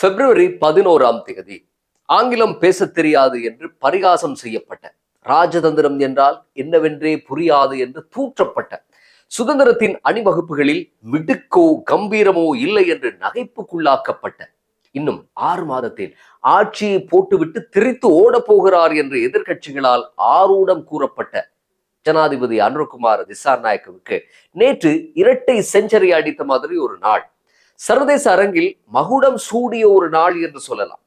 பிப்ரவரி பதினோராம் தேதி ஆங்கிலம் பேசத் தெரியாது என்று பரிகாசம் செய்யப்பட்ட ராஜதந்திரம் என்றால் என்னவென்றே புரியாது என்று தூற்றப்பட்ட சுதந்திரத்தின் அணிவகுப்புகளில் மிடுக்கோ கம்பீரமோ இல்லை என்று நகைப்புக்குள்ளாக்கப்பட்ட இன்னும் ஆறு மாதத்தில் ஆட்சியை போட்டுவிட்டு திரித்து ஓடப் போகிறார் என்று எதிர்கட்சிகளால் ஆரூடம் கூறப்பட்ட ஜனாதிபதி அனுர்குமார் திசாநாயக்கவுக்கு நேற்று இரட்டை செஞ்சரி அடித்த மாதிரி ஒரு நாள். சர்வதேச அரங்கில் மகுடம் சூடிய ஒரு நாள் என்று சொல்லலாம்.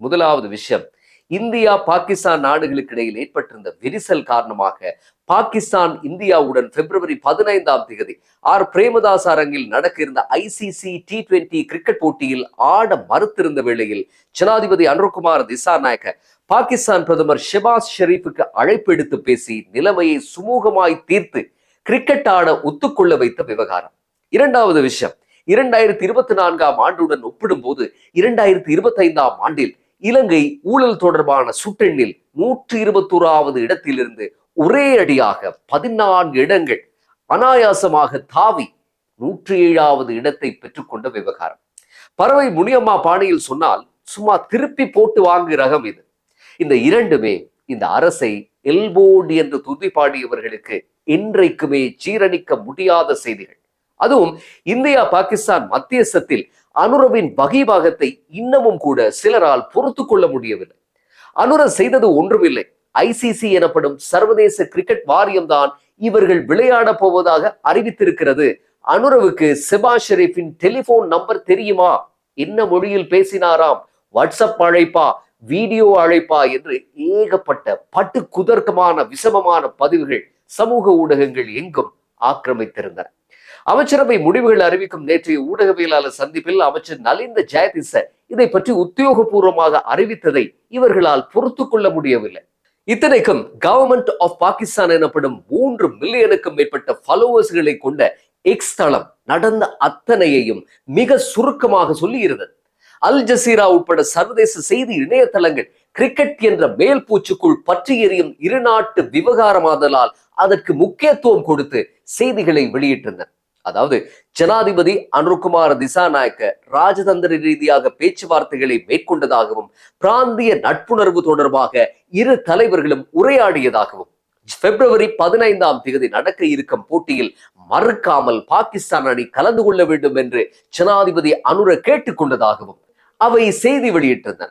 முதலாவது விஷயம் இந்தியா பாகிஸ்தான் நாடுகளுக்கு இடையில் ஏற்பட்டிருந்த விரிசல் காரணமாக பாகிஸ்தான் இந்தியாவுடன் பிப்ரவரி பதினைந்தாம் தேதி ஆர். பிரேமதாஸ் அரங்கில் நடக்க இருந்த ஐசிசி டி டுவெண்டி கிரிக்கெட் போட்டியில் ஆட மறுத்திருந்த வேளையில் ஜனாதிபதி அனுர்குமார் திசாநாயக்க பாகிஸ்தான் பிரதமர் ஷெபாஸ் ஷெரீஃபுக்கு அழைப்பு எடுத்து பேசி நிலைமையை சுமூகமாய் தீர்த்து கிரிக்கெட் ஆட ஒத்துக்கொள்ள வைத்த விவகாரம். இரண்டாவது விஷயம் இரண்டாயிரத்தி இருபத்தி நான்காம் ஆண்டுடன் ஒப்பிடும்போது இரண்டாயிரத்தி இருபத்தி ஐந்தாம் ஆண்டில் இலங்கை ஊழல் தொடர்பான சுட்டெண்ணில் நூற்றி இருபத்தோராவது இடத்திலிருந்து ஒரே அடியாக பதினான்கு இடங்கள் அனாயாசமாக தாவி நூற்றி ஏழாவது இடத்தை பெற்றுக்கொண்ட விவகாரம். பறவை முனியம்மா பாணியில் சொன்னால் சும்மா திருப்பி போட்டு வாங்கு ரகம் இது. இந்த இரண்டுமே இந்த அரசை எல்போர்டு என்று துதி பாடியவர்களுக்கு இன்றைக்குமே சீரணிக்க முடியாத செய்திகள். அதுவும் இந்தியா பாகிஸ்தான் மத்தியஸ்தத்தில் அனுரவின் வகைபாகத்தை இன்னமும் கூட சிலரால் பொறுத்து கொள்ள முடியவில்லை. அனுர செய்தது ஒன்றுமில்லை. ஐசிசி எனப்படும் சர்வதேச கிரிக்கெட் வாரியம் தான் இவர்கள் விளையாட போவதாக அறிவித்திருக்கிறது. அனுரவுக்கு செபா ஷெரீஃபின் டெலிபோன் நம்பர் தெரியுமா? என்ன மொழியில் பேசினாராம்? வாட்ஸ்அப் அழைப்பா வீடியோ அழைப்பா என்று ஏகப்பட்ட பட்டு குதர்க்கமான விஷமமான பதிவுகள் சமூக ஊடகங்கள் எங்கும் ஆக்கிரமித்திருந்தன. அமைச்சரவை முடிவுகள் அறிவிக்கும் நேற்றைய ஊடகவியலாளர் சந்திப்பில் அமைச்சர் நலிந்த ஜெயதிச இதை பற்றி உத்தியோகபூர்வமாக அறிவித்ததை இவர்களால் பொறுத்து கொள்ள முடியவில்லை. இத்தனைக்கும் கவர்மெண்ட் ஆஃப் பாகிஸ்தான் எனப்படும் மூன்று மில்லியனுக்கும் மேற்பட்ட ஃபாலோவர்ஸ்களை கொண்ட எக்ஸ் தளம் நடந்த அத்தனையையும் மிக சுருக்கமாக சொல்லியிருந்தது. அல் ஜசீரா உட்பட சர்வதேச செய்தி இணையதளங்கள் கிரிக்கெட் என்ற மேல் பூச்சுக்குள் பற்றி எறியும் இருநாட்டு விவகாரமாதலால் அதற்கு முக்கியத்துவம் கொடுத்து செய்திகளை வெளியிட்டிருந்தன அதாவது ஜனாதிபதி அனுர்குமார் திசாநாயக்க ராஜதந்திர ரீதியாக பேச்சுவார்த்தைகளை மேற்கொண்டதாகவும் பிராந்திய நட்புணர்வு தொடர்பாக இரு தலைவர்களும் உரையாடியதாகவும் பிப்ரவரி பதினைந்தாம் தேதி நடக்க இருக்கும் போட்டியில் மறுக்காமல் பாகிஸ்தான் அணி கலந்து கொள்ள வேண்டும் என்று ஜனாதிபதி அனுர கேட்டுக்கொண்டதாகவும் அவை செய்தி வெளியிட்டிருந்தன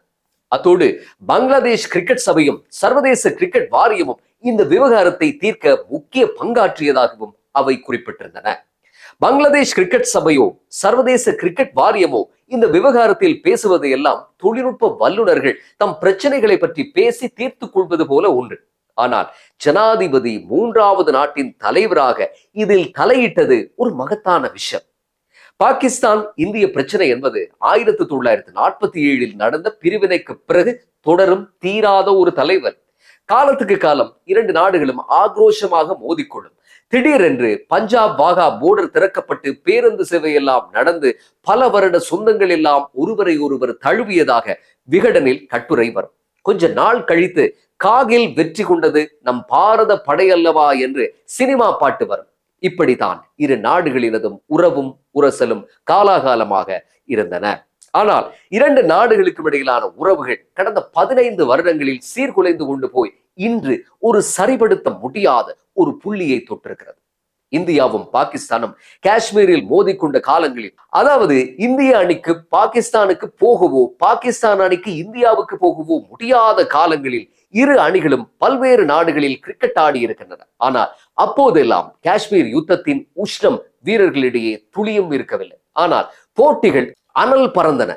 அத்தோடு பங்களாதேஷ் கிரிக்கெட் சபையும் சர்வதேச கிரிக்கெட் வாரியமும் இந்த விவகாரத்தை தீர்க்க முக்கிய பங்காற்றியதாகவும் அவை குறிப்பிட்டிருந்தன. பங்களாதேஷ் கிரிக்கெட் சபையோ சர்வதேச கிரிக்கெட் வாரியமோ இந்த விவகாரத்தில் பேசுவது எல்லாம் தொழில்நுட்ப வல்லுநர்கள் தம் பிரச்சனைகளை பற்றி பேசி தீர்த்து கொள்வது போல ஒன்று. ஆனால் ஜனாதிபதி மூன்றாவது நாட்டின் தலைவராக இதில் தலையிட்டது ஒரு மகத்தான விஷயம். பாகிஸ்தான் இந்திய பிரச்சனை என்பது ஆயிரத்தி தொள்ளாயிரத்தி நாற்பத்தி ஏழில் நடந்த பிரிவினைக்கு பிறகு தொடரும் தீராத ஒரு தலைவர் காலத்துக்கு காலம் இரண்டு நாடுகளும் ஆக்ரோஷமாக மோதிக்கொள்ளும். திடீரென்று பஞ்சாப் வாகா போர்டர் திறக்கப்பட்டு பேருந்து சேவை எல்லாம் நடந்து பல வருட சொந்தங்கள் எல்லாம் ஒருவரை ஒருவர் தழுவியதாக விகடனில் கட்டுரை வரும். கொஞ்ச நாள் கழித்து காகில் வெற்றி கொண்டது நம் பாரத படையல்லவா என்று சினிமா பாட்டு வரும். இப்படித்தான் இரு நாடுகளினதும் உறவும் உரசலும் காலாகாலமாக இருந்தன. ஆனால் இரண்டு நாடுகளுக்கும் இடையிலான உறவுகள் கடந்த பதினைந்து வருடங்களில் சீர்குலைந்து கொண்டு போய் இன்று ஒரு சரிபடுத்த முடியாத ஒரு புள்ளியை தொட்டிருக்கிறது. இந்தியாவும் பாகிஸ்தானும் காஷ்மீரில் மோதிக்கொண்ட காலங்களில் அதாவது இந்திய அணிக்கு பாகிஸ்தானுக்கு போகவோ பாகிஸ்தான் அணிக்கு இந்தியாவுக்கு போகவோ முடியாத காலங்களில் இரு அணிகளும் பல்வேறு நாடுகளில் கிரிக்கெட் ஆடி இருக்கின்றன. ஆனால் அப்போதெல்லாம் காஷ்மீர் யுத்தத்தின் உஷ்ணம் வீரர்களிடையே துளியும் இருக்கவில்லை. ஆனால் போட்டிகள் அனல் பறந்தன.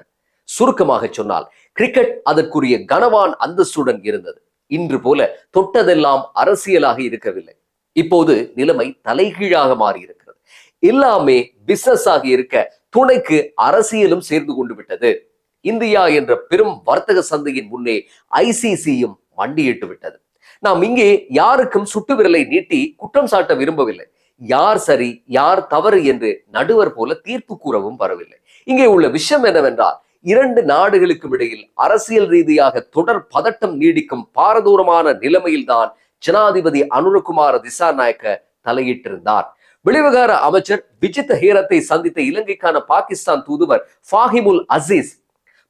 சுருக்கமாக சொன்னால் கிரிக்கெட் அதற்குரிய கனவான் அந்தஸ்துடன் இருந்தது. இன்று போல தொட்டதெல்லாம் அரசியலாக இருக்கவில்லை. இப்போது நிலைமை தலைகீழாக மாறி இருக்கிறது எல்லாமே பிசினஸ் ஆகி இருக்க துணைக்கு அரசியலும் சேர்ந்து கொண்டு விட்டது. இந்தியா என்ற பெரும் வர்த்தக சந்தையின் முன்னே ஐசிசியும் மண்டியிட்டு விட்டது. நாம் இங்கே யாருக்கும் சுட்டு விரலை நீட்டி குற்றம் சாட்ட விரும்பவில்லை. யார் சரி யார் தவறு என்று நடுவர் போல தீர்ப்பு கூறவும் வரவில்லை. இங்கே உள்ள விஷயம் என்னவென்றால் இரண்டு நாடுகளுக்கும் இடையில் அரசியல் ரீதியாக தொடர் பதட்டம் நீடிக்கும் பாரதூரமான நிலைமையில்தான் ஜனாதிபதி அனுரகுமார திசாநாயக்க தலையிட்டிருந்தார். வெளிவிகார அமைச்சர் விஜித் ஹீரத்தை சந்தித்த இலங்கைக்கான பாகிஸ்தான் தூதுவர் ஃபாஹிமுல் அசீஸ்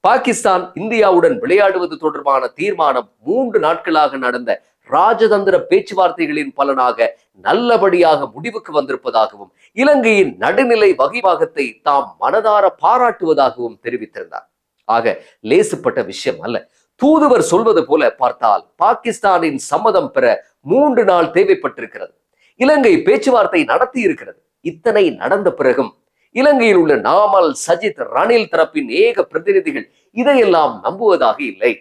பாகிஸ்தான் இந்தியாவுடன் விளையாடுவது தொடர்பான தீர்மானம் மூன்று நாட்களாக நடந்த ராஜதந்திர பேச்சுவார்த்தைகளின் பலனாக நல்லபடியாக முடிவுக்கு வந்திருப்பதாகவும் இலங்கையின் நடுநிலை வகிபாகத்தை தாம் மனதார பாராட்டுவதாகவும் தெரிவித்திருந்தார். ஆக லேசுப்பட்ட விஷயம் அல்ல. தூதுவர் சொல்வது போல பார்த்தால் பாகிஸ்தானின் சம்மதம் பெற மூன்று நாள் தேவைப்பட்டிருக்கிறது. இலங்கை பேச்சுவார்த்தை நடத்தி இருக்கிறது இத்தனை நடந்த பிறகும் இலங்கையில் உள்ள நாமல் சஜித் ரணில் தரப்பின் ஏக பிரதிநிதிகள் இதையெல்லாம் நம்புவதாக இல்லை.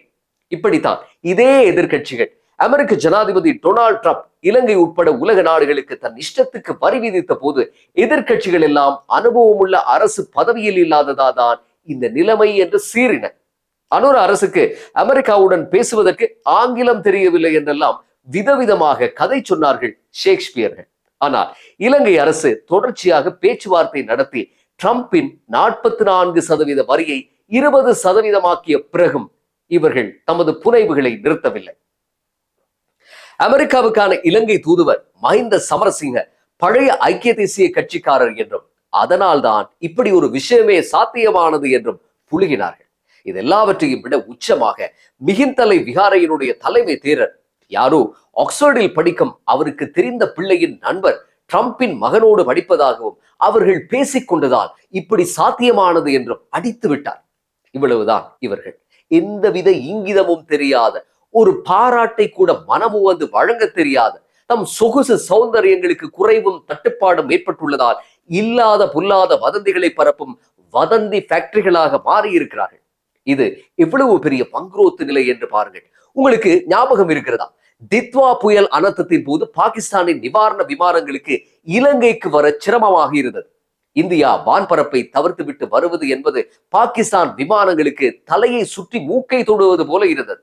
இப்படித்தான் இதே எதிர்க்கட்சிகள் அமெரிக்க ஜனாதிபதி டொனால்ட் ட்ரம்ப் இலங்கை உட்பட உலக நாடுகளுக்கு தன் இஷ்டத்துக்கு வரி விதித்த போது எதிர்க்கட்சிகள் எல்லாம் அனுபவமுள்ள அரசு பதவியில் இல்லாததாதான் இந்த நிலைமை என்று சீறின. அனுர அரசுக்கு அமெரிக்காவுடன் பேசுவதற்கு ஆங்கிலம் தெரியவில்லை என்றெல்லாம் விதவிதமாக கதை சொன்னார்கள் ஷேக்ஸ்பியர்கள். ஆனால் இலங்கை அரசு தொடர்ச்சியாக பேச்சுவார்த்தை நடத்தி டிரம்பின் நாற்பத்தி நான்கு சதவீத வரியை இருபது சதவீதமாக்கிய பிறகும் இவர்கள் தமது புனைவுகளை நிறுத்தவில்லை. அமெரிக்காவுக்கான இலங்கை தூதுவர் மஹிந்த சமரசிங்க பழைய ஐக்கிய தேசிய கட்சிக்காரர் என்றும் அதனால்தான் இப்படி ஒரு விஷயமே சாத்தியமானது என்றும் புழுகினார்கள். இது எல்லாவற்றையும் விட உச்சமாக மிகிந்தலை விகாரையினுடைய தலைமை தேரர் யாரோ ஆக்ஸ்போர்டில் படிக்கும் அவருக்கு தெரிந்த பிள்ளையின் நண்பர் டிரம்பின் மகனோடு படிப்பதாகவும் அவர்கள் பேசிக்கொண்டதால் இப்படி சாத்தியமானது என்றும் அடித்து விட்டார். இவ்வளவுதான் இவர்கள். எந்தவித இங்கிதமும் தெரியாத ஒரு பாராட்டை கூட மனமு வந்து வழங்க தெரியாது. தம் சொகுசு சௌந்தரியங்களுக்கு குறைவும் தட்டுப்பாடும் ஏற்பட்டுள்ளதால் இல்லாத புல்லாத வதந்திகளை பரப்பும் வதந்தி ஃபேக்டரிகளாக மாறி இருக்கிறார்கள் இது எவ்வளவு பெரிய பங்குரோத்து நிலை என்று பாருங்கள். உங்களுக்கு ஞாபகம் இருக்கிறதா? தித்வா புயல் அனர்த்தத்தின் போது பாகிஸ்தானின் நிவாரண விமானங்களுக்கு இலங்கைக்கு வர சிரமமாக இருந்தது. இந்தியா வான்பரப்பை தவிர்த்து விட்டு வருவது என்பது பாகிஸ்தான் விமானங்களுக்கு தலையை சுற்றி மூக்கை தொடுவது போல இருந்தது.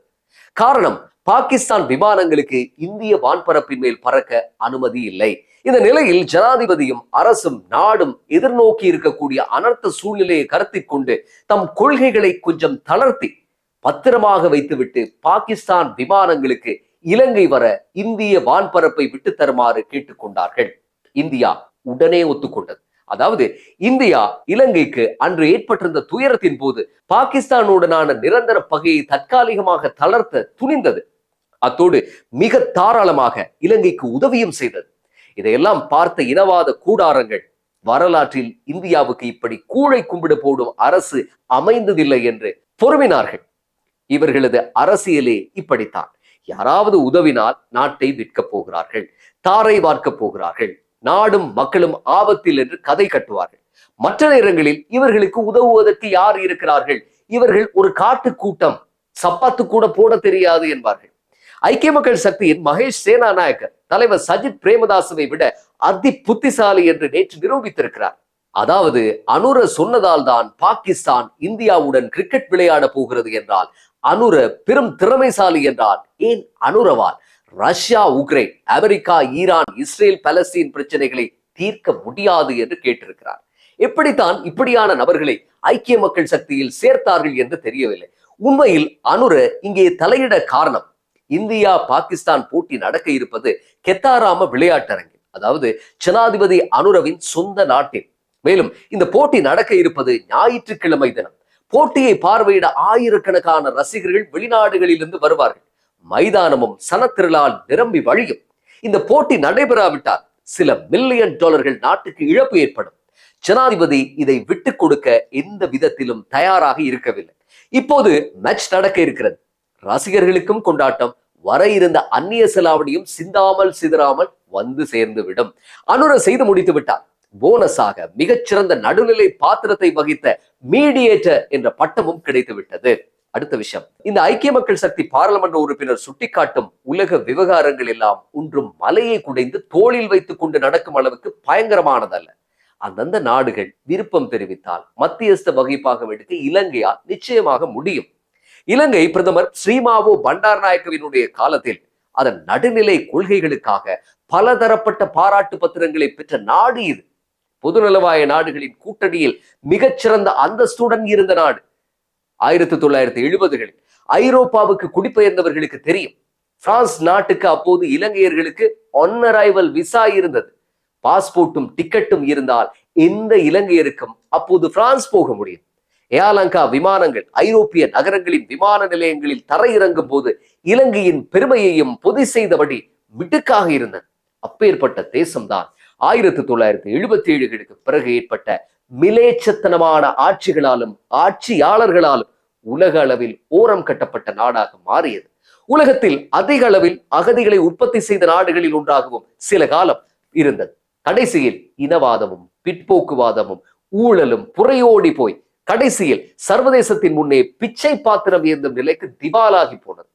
காரணம் பாகிஸ்தான் விமானங்களுக்கு இந்திய வான்பரப்பின் மேல் பறக்க அனுமதி இல்லை. இந்த நிலையில் ஜனாதிபதியும் அரசும் நாடும் எதிர்நோக்கி இருக்கக்கூடிய அனர்த்த சூழ்நிலையை கருத்தில் கொண்டு தம் கொள்கைகளை கொஞ்சம் தளர்த்தி பத்திரமாக வைத்துவிட்டு பாகிஸ்தான் விமானங்களுக்கு இலங்கை வர இந்திய வான்பரப்பை விட்டு தருமாறு கேட்டுக்கொண்டார்கள். இந்தியா உடனே ஒத்துக்கொண்டது. அதாவது இந்தியா இலங்கைக்கு அன்று ஏற்பட்டிருந்த துயரத்தின் போது பாகிஸ்தானுடனான நிரந்தர பகையை தற்காலிகமாக தளர்த்த துணிந்தது. அத்தோடு மிக தாராளமாக இலங்கைக்கு உதவியும் செய்தது. இதையெல்லாம் பார்த்த இனவாத கூடாரங்கள் வரலாற்றில் இந்தியாவுக்கு இப்படி கூழை கும்பிடு போடும் அரசு அமைந்ததில்லை என்று பொறுமினார்கள். இவர்களது அரசியலே இப்படித்தான். யாராவது உதவினால் நாட்டை விற்கப் போகிறார்கள் தாரை வார்க்கப் போகிறார்கள் நாடும் மக்களும் ஆபத்தில் என்று கதை கட்டுவார்கள். மற்ற நேரங்களில் இவர்களுக்கு உதவுவதற்கு யார் இருக்கிறார்கள்? இவர்கள் ஒரு காட்டு கூட்டம் சப்பாத்து கூட போட தெரியாது என்பார்கள். ஐக்கிய மக்கள் சக்தியின் மகேஷ் சேனாநாயக்கர் தலைவர் சஜித் பிரேமதாசவை விட அதி புத்திசாலி என்று நேற்று நிரூபித்திருக்கிறார். அதாவது அனுர சொன்னதால் தான் பாகிஸ்தான் இந்தியாவுடன் கிரிக்கெட் விளையாட போகிறது என்றால் அனுர பெரும் திறமைசாலி என்றால் ஏன் அனுரவால்? Russia Ukraine America Iran Israel Palestine பிரச்சனைகளை தீர்க்க முடியாது என்று கேட்டிருக்கிறார். எப்படித்தான் இப்படியான நபர்களை ஐக்கிய மக்கள் சக்தியில் சேர்த்தார்கள் என்று தெரியவில்லை. உண்மையில் அனுர இங்கே தலையிட காரணம் இந்தியா பாகிஸ்தான் போட்டி நடக்க இருப்பது கெத்தாராம விளையாட்டரங்கில் அதாவது ஜனாதிபதி அனுரவின் சொந்த நாட்டில். மேலும் இந்த போட்டி நடக்க இருப்பது ஞாயிற்றுக்கிழமை தினம். போட்டியை பார்வையிட ஆயிரக்கணக்கான ரசிகர்கள் வெளிநாடுகளிலிருந்து வருவார்கள். மைதானமும் சனத்திரளால் நிரம்பி வழியும். இந்த போட்டி நடைபெறாவிட்டால் சில மில்லியன் டாலர்கள் நாட்டுக்கு இழப்பு ஏற்படும். ஜனாதிபதி இதை விட்டுக் கொடுக்க எந்த விதத்திலும் தயாராக இருக்கவில்லை. இப்போது மேட்ச் நடக்க இருக்கிறது. ரசிகர்களுக்கும் கொண்டாட்டம். வர இருந்த அந்நிய செலாவணியும் சிந்தாமல் சிதறாமல் வந்து சேர்ந்து விடும் அனுர செய்து முடித்து விட்டார். போனஸாக மிகச்சிறந்த நடுநிலை பாத்திரத்தை வகித்த மீடியேட்டர் என்ற பட்டமும் கிடைத்து விட்டது அடுத்த விஷயம். இந்த ஐக்கிய மக்கள் சக்தி பாராளுமன்ற உறுப்பினர் சுட்டிக்காட்டும் உலக விவகாரங்கள் எல்லாம் ஒன்றும் மலையை குடைந்து தோளில் வைத்துக் கொண்டு நடக்கும் அளவுக்கு பயங்கரமானதல்ல. அந்தந்த நாடுகள் விருப்பம் தெரிவித்தால் மத்தியஸ்த வகைப்பாக எடுக்க இலங்கையால் நிச்சயமாக முடியும். இலங்கை பிரதமர் ஸ்ரீமாவோ பண்டாரநாயக்கவினுடைய காலத்தில் அதன் நடுநிலை கொள்கைகளுக்காக பலதரப்பட்ட பாராட்டு பத்திரங்களை பெற்ற நாடு இது. பொதுநலவாய நாடுகளின் கூட்டணியில் மிகச்சிறந்த அந்தஸ்துடன் இருந்த நாடு. ஆயிரத்தி தொள்ளாயிரத்தி எழுபதுகளில் ஐரோப்பாவுக்கு குடிபெயர்ந்தவர்களுக்கு தெரியும். பிரான்ஸ் நாட்டுக்கு அப்போது இலங்கையர்களுக்கு ஒன்னரைவல் விசா இருந்தது. பாஸ்போர்ட்டும் டிக்கெட்டும் இருந்தால் எந்த இலங்கையருக்கும் அப்போது பிரான்ஸ் போக முடியும். ஏலங்கா விமானங்கள் ஐரோப்பிய நகரங்களின் விமான நிலையங்களில் தரையிறங்கும் போது இலங்கையின் பெருமையையும் பொதி செய்தபடி மிடுக்காக இருந்தது. அப்பேற்பட்ட தேசம்தான் ஆயிரத்தி தொள்ளாயிரத்தி எழுபத்தி ஏழுகளுக்கு பிறகு ஏற்பட்ட மிலேச்சத்தனமான ஆட்சிகளாலும் ஆட்சியாளர்களாலும் உலக அளவில் ஓரம் கட்டப்பட்ட நாடாக மாறியது. உலகத்தில் அதிக அளவில் அகதிகளை உற்பத்தி செய்த நாடுகளில் ஒன்றாகவும் சில காலம் இருந்தது. கடைசியில் இனவாதமும் பிற்போக்குவாதமும் ஊழலும் புறையோடி போய் கடைசியில் சர்வதேசத்தின் முன்னே பிச்சை பாத்திரம் ஏந்தும் நிலைக்கு திவாலாகி போனது.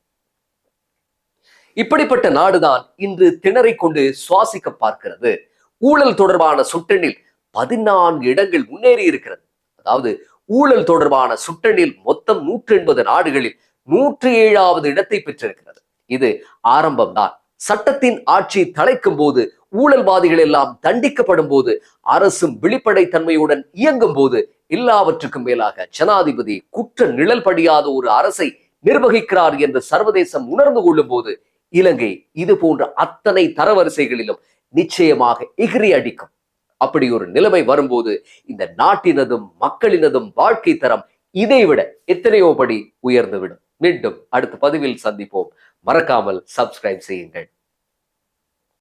இப்படிப்பட்ட நாடுதான் இன்று திணறிக் கொண்டு சுவாசிக்க பார்க்கிறது. ஊழல் தொடர்பான சுட்டெண்ணில் பதினான்கு இடங்கள் முன்னேறி இருக்கிறது. அதாவது ஊழல் தொடர்பான சுட்டெண்ணில் மொத்தம் நூற்றி எண்பது நாடுகளில் நூற்றி ஏழாவது இடத்தை பெற்றிருக்கிறது. இது ஆரம்பம்தான். சட்டத்தின் ஆட்சி தலைக்கும் போது ஊழல்வாதிகள் எல்லாம் தண்டிக்கப்படும் போது அரசும் வெளிப்படைத்தன்மையுடன் இயங்கும் போது எல்லாவற்றுக்கும் மேலாக ஜனாதிபதி குற்ற நிழல் படியாத ஒரு அரசை நிர்வகிக்கிறார் என்று சர்வதேசம் உணர்ந்து கொள்ளும் போது இலங்கை இது போன்ற அத்தனை தரவரிசைகளிலும் நிச்சயமாக எகிரி அடிக்கும். அப்படி ஒரு நிலைமை வரும்போது இந்த நாட்டினதும் மக்களினதும் வாழ்க்கை தரம் இதைவிட எத்தனையோ படி உயர்ந்துவிடும். மீண்டும் அடுத்த பதிவில் சந்திப்போம். மறக்காமல் சப்ஸ்கிரைப் செய்யுங்கள்.